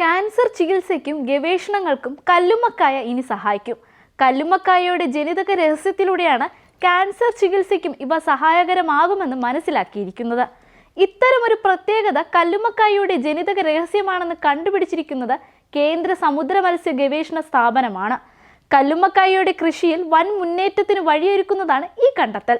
Cancer ചികിത്സയ്ക്കും ഗവേഷണങ്ങൾക്കും കല്ലുമ്മക്കായ ഇനി സഹായിക്കും. കല്ലുമ്മക്കായയുടെ ജനിതക രഹസ്യത്തിലൂടെയാണ് ക്യാൻസർ ചികിത്സയ്ക്കും ഇവ സഹായകരമാകുമെന്ന് മനസ്സിലാക്കിയിരിക്കുന്നത്. ഇത്തരമൊരു പ്രത്യേകത കല്ലുമ്മക്കായയുടെ ജനിതക രഹസ്യമാണെന്ന് കണ്ടുപിടിച്ചിരിക്കുന്നത് കേന്ദ്ര സമുദ്ര മത്സ്യ ഗവേഷണ സ്ഥാപനമാണ്. കല്ലുമ്മക്കായയുടെ കൃഷിയിൽ വൻ മുന്നേറ്റത്തിന് വഴിയൊരുക്കുന്നതാണ് ഈ കണ്ടെത്തൽ.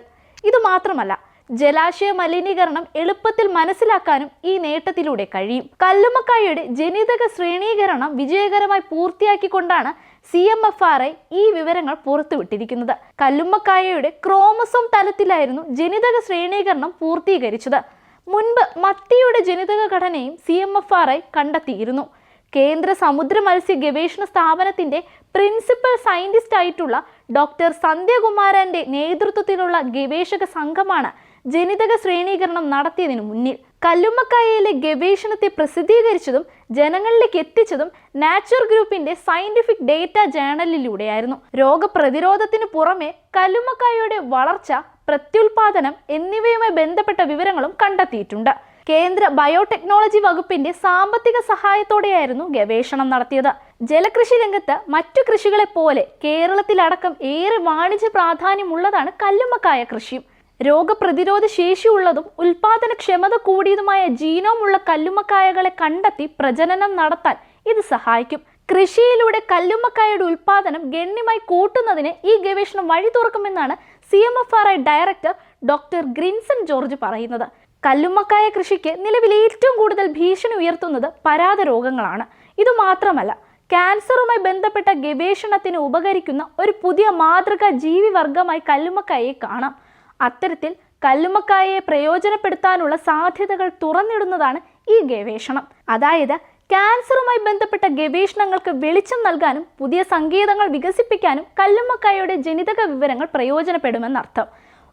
ഇത് മാത്രമല്ല ജലാശയ മലിനീകരണം എളുപ്പത്തിൽ മനസ്സിലാക്കാനും ഈ നേട്ടത്തിലൂടെ കഴിയും. കല്ലുമക്കായയുടെ ജനിതക ശ്രേണീകരണം വിജയകരമായി പൂർത്തിയാക്കിക്കൊണ്ടാണ് C M F R I ഈ വിവരങ്ങൾ പുറത്തുവിട്ടിരിക്കുന്നത്. കല്ലുമ്മക്കായയുടെ ക്രോമസോം തലത്തിലായിരുന്നു ജനിതക ശ്രേണീകരണം പൂർത്തീകരിച്ചത്. മുൻപ് മത്തിയുടെ ജനിതക ഘടനയും C M F R I കണ്ടെത്തിയിരുന്നു. കേന്ദ്ര സമുദ്ര മത്സ്യ ഗവേഷണ സ്ഥാപനത്തിന്റെ പ്രിൻസിപ്പൽ സയന്റിസ്റ്റ് ആയിട്ടുള്ള ഡോക്ടർ സന്ധ്യകുമാരന്റെ നേതൃത്വത്തിലുള്ള ഗവേഷക സംഘമാണ് ജനിതക ശ്രേണീകരണം നടത്തിയതിനു മുന്നിൽ കല്ലുമ്മക്കായയിലെ ഗവേഷണത്തെ പ്രസിദ്ധീകരിച്ചതും ജനങ്ങളിലേക്ക് എത്തിച്ചതും നാച്ചുർ ഗ്രൂപ്പിന്റെ സയന്റിഫിക് ഡേറ്റ ജേണലിലൂടെയായിരുന്നു. രോഗപ്രതിരോധത്തിന് പുറമെ കല്ലുമ്മക്കായയുടെ വളർച്ച പ്രത്യുൽപാദനം എന്നിവയുമായി ബന്ധപ്പെട്ട വിവരങ്ങളും കണ്ടെത്തിയിട്ടുണ്ട്. കേന്ദ്ര ബയോടെക്നോളജി വകുപ്പിന്റെ സാമ്പത്തിക സഹായത്തോടെയായിരുന്നു ഗവേഷണം നടത്തിയത്. ജലകൃഷി രംഗത്ത് മറ്റു കൃഷികളെ പോലെ കേരളത്തിലടക്കം ഏറെ വാണിജ്യ പ്രാധാന്യമുള്ളതാണ് കല്ലുമ്മക്കായ കൃഷിയും. രോഗപ്രതിരോധ ശേഷിയുള്ളതും ഉൽപാദനക്ഷമത കൂടിയതുമായ ജീനോമുള്ള കല്ലുമ്മക്കായകളെ കണ്ടെത്തി പ്രജനനം നടത്താൻ ഇത് സഹായിക്കും. കൃഷിയിലൂടെ കല്ലുമ്മക്കായയുടെ ഉൽപാദനം ഗണ്യമായി കൂട്ടുന്നതിന് ഈ ഗവേഷണം വഴി തുറക്കുമെന്നാണ് C M F R I director doctor Grinson George പറയുന്നത്. കല്ലുമ്മക്കായ കൃഷിക്ക് നിലവിൽ ഏറ്റവും കൂടുതൽ ഭീഷണി ഉയർത്തുന്നത് പരാത രോഗങ്ങളാണ്. ഇതുമാത്രമല്ല ക്യാൻസറുമായി ബന്ധപ്പെട്ട ഗവേഷണത്തിന് ഉപകരിക്കുന്ന ഒരു പുതിയ മാതൃകാ ജീവിവർഗമായി കല്ലുമ്മക്കായയെ കാണാം. അത്തരത്തിൽ കല്ലുമ്മക്കായയെ പ്രയോജനപ്പെടുത്താനുള്ള സാധ്യതകൾ തുറന്നിടുന്നതാണ് ഈ ഗവേഷണം. അതായത് ക്യാൻസറുമായി ബന്ധപ്പെട്ട ഗവേഷണങ്ങൾക്ക് വെളിച്ചം നൽകാനും പുതിയ സങ്കേതങ്ങൾ വികസിപ്പിക്കാനും കല്ലുമ്മക്കായയുടെ ജനിതക വിവരങ്ങൾ പ്രയോജനപ്പെടുമെന്നർത്ഥം.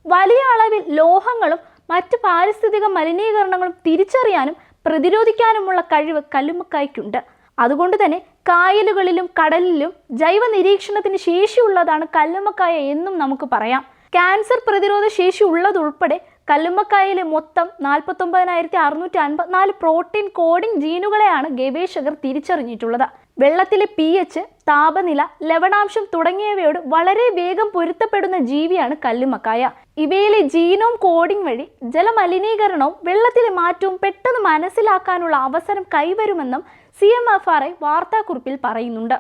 വലിയ അളവിൽ ലോഹങ്ങളും മറ്റ് പാരിസ്ഥിതിക മലിനീകരണങ്ങളും തിരിച്ചറിയാനും പ്രതിരോധിക്കാനുമുള്ള കഴിവ് കല്ലുമ്മക്കായ്ക്കുണ്ട്. അതുകൊണ്ട് തന്നെ കായലുകളിലും കടലിലും ജൈവ നിരീക്ഷണത്തിന് ശേഷിയുള്ളതാണ് കല്ലുമ്മക്കായ എന്നും നമുക്ക് പറയാം. ക്യാൻസർ പ്രതിരോധ ശേഷി ഉള്ളതുൾപ്പെടെ കല്ലുമ്മക്കായയിലെ മൊത്തം നാൽപ്പത്തൊമ്പതിനായിരത്തി അറുന്നൂറ്റി അൻപത്തിനാല് പ്രോട്ടീൻ കോഡിംഗ് ജീനുകളെയാണ് ഗവേഷകർ തിരിച്ചറിഞ്ഞിട്ടുള്ളത്. വെള്ളത്തിലെ പി എച്ച് താപനില ലവണാംശം തുടങ്ങിയവയോട് വളരെ വേഗം പൊരുത്തപ്പെടുന്ന ജീവിയാണ് കല്ലുമക്കായ ഇവയിലെ ജീനോം കോഡിംഗ് വഴി ജലമലിനീകരണവും വെള്ളത്തിലെ മാറ്റവും പെട്ടെന്ന് മനസ്സിലാക്കാനുള്ള അവസരം കൈവരുമെന്നും C M F R I വാർത്താക്കുറിപ്പിൽ പറയുന്നുണ്ട്.